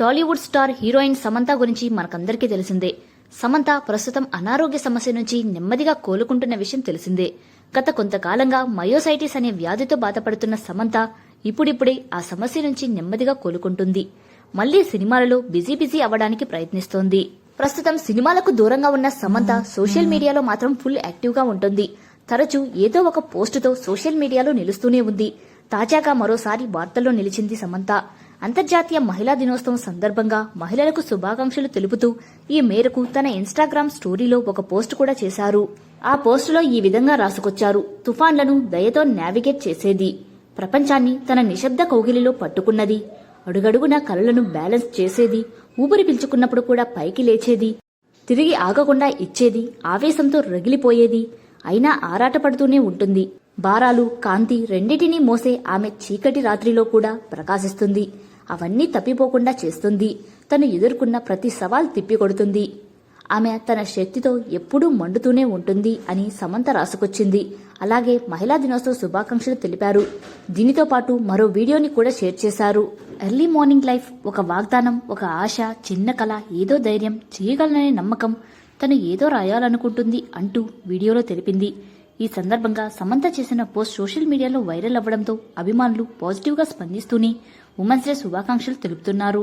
Tollywood star heroine Samantha గురించి మనకందరికీ తెలిసిందే. సమంత ప్రస్తుతం అనారోగ్య సమస్య నుంచి నెమ్మదిగా కోలుకుంటున్న విషయం తెలిసిందే. గత కొంతకాలంగా మయోసైటిస్ అనే వ్యాధితో బాధపడుతున్న సమంత ఇప్పుడిప్పుడే ఆ సమస్య నుంచి నెమ్మదిగా కోలుకుంటుంది. మళ్ళీ సినిమాలలో బిజీ బిజీ అవ్వడానికి ప్రయత్నిస్తోంది. ప్రస్తుతం సినిమాలకు దూరంగా ఉన్న సమంత సోషల్ మీడియాలో మాత్రం ఫుల్ యాక్టివ్గా ఉంటుంది. తరచూ ఏదో ఒక పోస్టుతో సోషల్ మీడియాలో నిలుస్తూనే ఉంది. తాజాగా మరోసారి వార్తల్లో నిలిచింది సమంత. అంతర్జాతీయ మహిళా దినోత్సవం సందర్భంగా మహిళలకు శుభాకాంక్షలు తెలుపుతూ ఈ మేరకు తన ఇన్స్టాగ్రామ్ స్టోరీలో ఒక పోస్ట్ కూడా చేశారు. ఆ పోస్టులో ఈ విధంగా రాసుకొచ్చారు. తుఫాన్లను దయతో నావిగేట్ చేసేది. ప్రపంచాన్ని తన నిశ్శబ్ద కౌగిలిలో పట్టుకున్నది. అడుగడుగున కలలను బ్యాలెన్స్ చేసేది. ఊపిరి పిలుచుకున్నప్పుడు కూడా పైకి లేచేది. తిరిగి ఆగకుండా ఇచ్చేది. ఆవేశంతో రగిలిపోయేది. అయినా ఆరాటపడుతూనే ఉంటుంది. భారాలు కాంతి రెండిటినీ మోసే ఆమె చీకటి రాత్రిలో కూడా ప్రకాశిస్తుంది. అవన్నీ తప్పిపోకుండా చేస్తుంది. తను ఎదుర్కొన్న ప్రతి సవాల్ తిప్పికొడుతుంది. ఆమె తన శక్తితో ఎప్పుడూ మండుతూనే ఉంటుంది అని సమంత రాసుకొచ్చింది. అలాగే మహిళా దినోత్సవ శుభాకాంక్షలు తెలిపారు. దీనితో పాటు మరో వీడియోని కూడా షేర్ చేశారు. ఎర్లీ మార్నింగ్ లైఫ్ ఒక వాగ్దానం ఒక ఆశ చిన్న కళ ఏదో ధైర్యం చేయగలననే నమ్మకం తను ఏదో రాయాలనుకుంటుంది అంటూ వీడియోలో తెలిపింది. ఈ సందర్భంగా సమంత చేసిన పోస్ట్ సోషల్ మీడియాలో వైరల్ అవ్వడంతో అభిమానులు పాజిటివ్గా స్పందిస్తూనే ఉమెన్స్ డే శుభాకాంక్షలు తెలుపుతున్నారు.